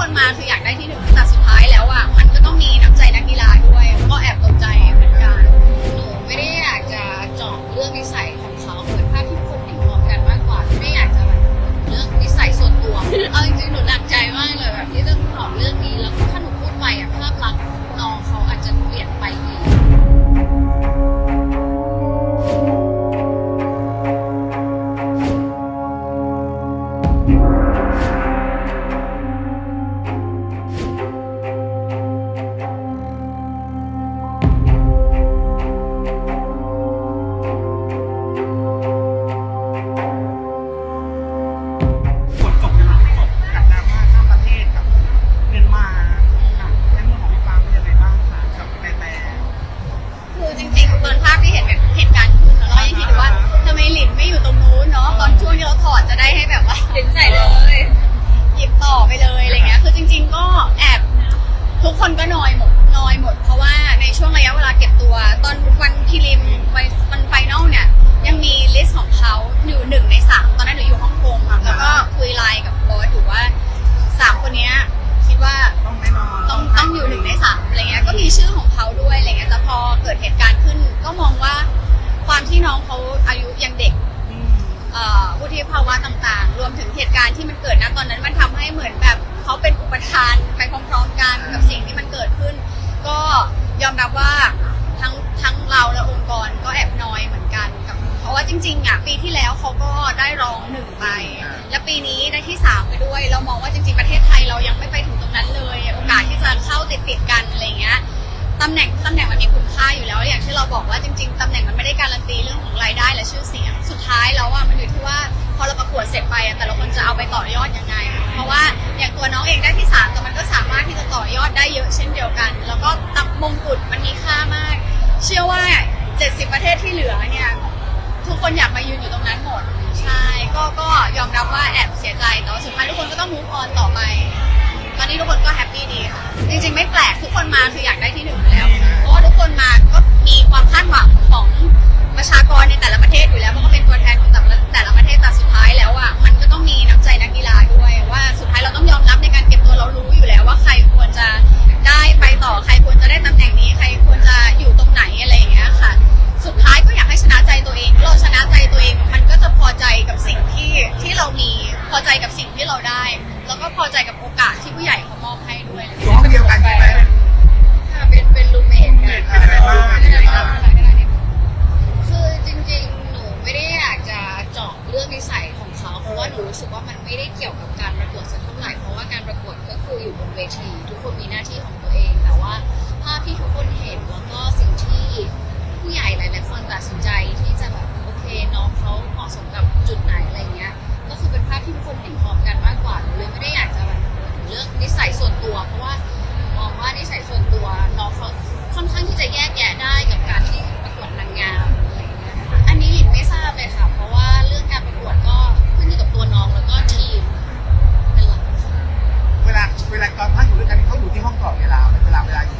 คนมาคืออยากได้ที่หนึ่งแต่สุดท้ายแล้วอะมันก็ต้องมีน้ำใจนักกีฬาด้วยก็แอบตกใจเหมือนกัน ความที่น้องเขาอายุยังเด็กอืมเอ่อวุฒิภาวะต่างๆ รวมถึงเหตุการณ์ที่มันเกิดนะตอนนั้นมันทำให้เหมือนแบบเขาเป็นอุปทานไปพร้อมๆกันกับสิ่งที่มันเกิดขึ้น ก็ยอมรับว่าทั้งทั้งเราและองค์กรก็แอบน้อยเหมือนกันกับ เพราะว่าจริงๆอะปีที่แล้วเขาก็ได้รองหนึ่งไป และปีนี้ได้ที่สามไปด้วย เรามองว่าจริงๆประเทศไทยเรายังไม่ไปถึงตรงนั้นเลย โอกาสที่จะเข้าติดๆกันอะไรเงี้ยตำแหน่ง ตีเรื่องของรายได้และชื่อเสียง สุดท้ายแล้วอะมันอยู่ที่ว่าพอเราประกวดเสร็จไปอะแต่ละคนจะเอาไปต่อยอดยังไง เพราะว่าอย่างตัวน้องเองได้ที่สามแต่มันก็สามารถที่จะต่อยอดได้เยอะเช่นเดียวกัน แล้วก็ตับมงกุฎมันมีค่ามาก เชื่อว่า 70 ประเทศที่เหลือเนี่ยทุกคนอยากมายืนอยู่ตรงนั้นหมดใช่ก็ก็ยอมรับว่าแอบเสียใจแต่ว่าสุดท้ายทุกคนก็ต้อง move on ต่อไปตอนนี้ทุกคนก็แฮปปี้ดีค่ะจริงๆไม่แปลกทุกคนมาคืออยากได้ที่หนึ่งอยู่แล้วเพราะว่าทุกคนมาก็มีความคาดหวัง จะได้ตำแหน่งนี้ใครควรจะอยู่ตรงไหนอะไรอย่างเงี้ยค่ะ สุดท้ายก็อยากให้ชนะใจตัวเองเราชนะใจตัวเอง มันก็จะพอใจกับสิ่งที่ที่เรามีพอใจกับสิ่งที่เราได้ แล้วก็พอใจกับโอกาสที่ผู้ใหญ่เขามอบให้ด้วยตัวห้องเดียวกันใช่ไหม ค่ะเป็นเป็นรูเมทกันเป็นยังไงบ้างเป็นยังไงบ้าง คือจริงๆ หนูไม่ได้อยากจะเจาะเรื่องนิสัยของเขา เพราะว่าหนูรู้สึกว่ามันไม่ได้เกี่ยวกับการประกวดสักเท่าไหร่ เพราะว่าการประกวดก็คืออยู่บนเวที ทุกคนมีหน้าที่ของตัวเอง แต่ว่า กรอยู่ที่ห้องตลอดเวลาไมเวลาเวลาอยู่